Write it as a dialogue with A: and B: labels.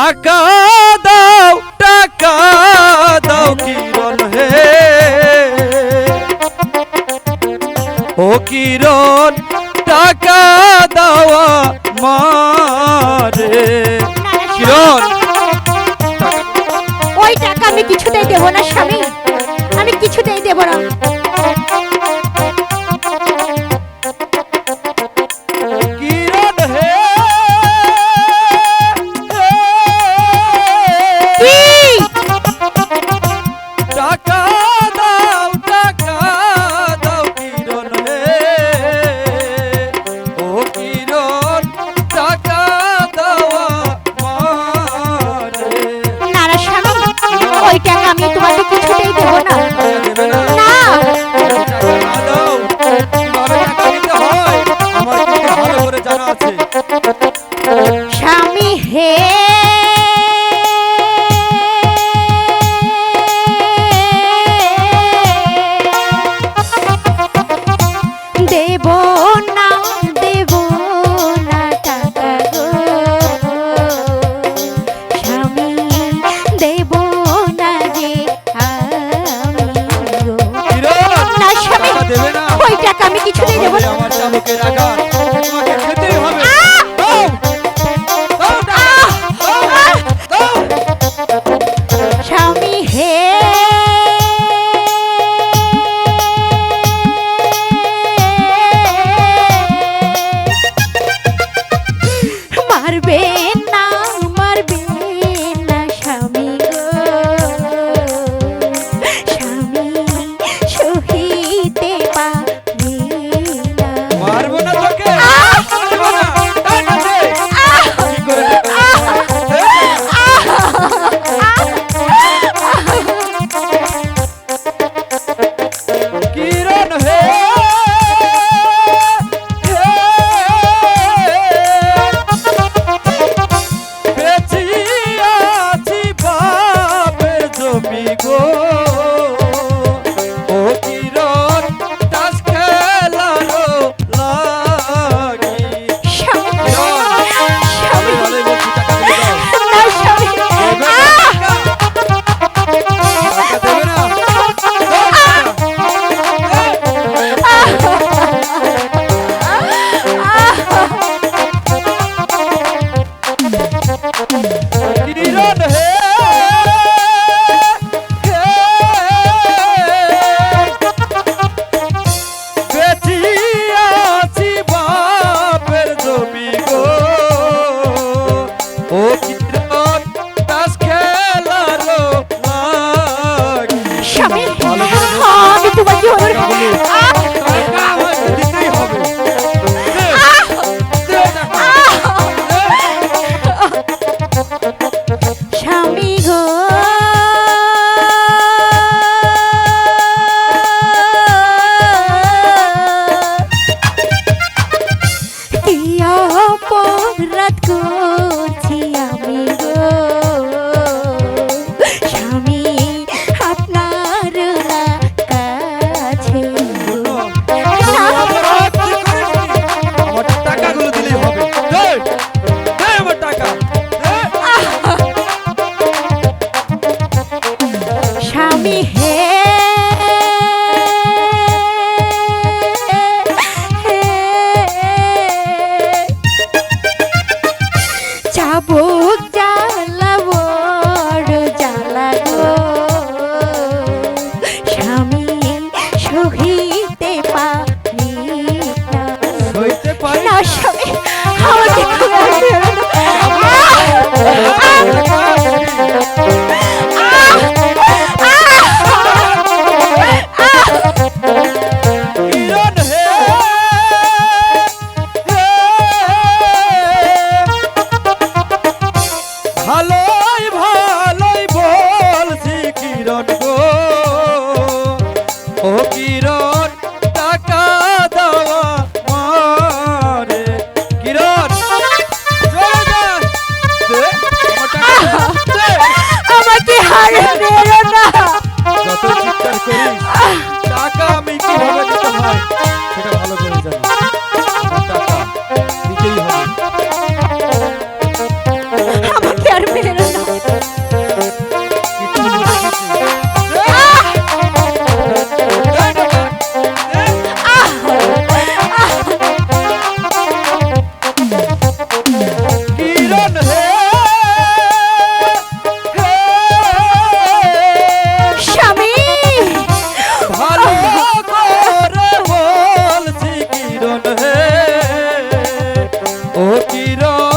A: টাকা দাও টাকা দাও কিরণ হে। ও কিরণ, টাকা দাওয়া মারে কিরণ।
B: ওই টাকা আমি কিছুতেই দেবো না, স্বামী। আমি কিছুতেই দেব না। que haga চির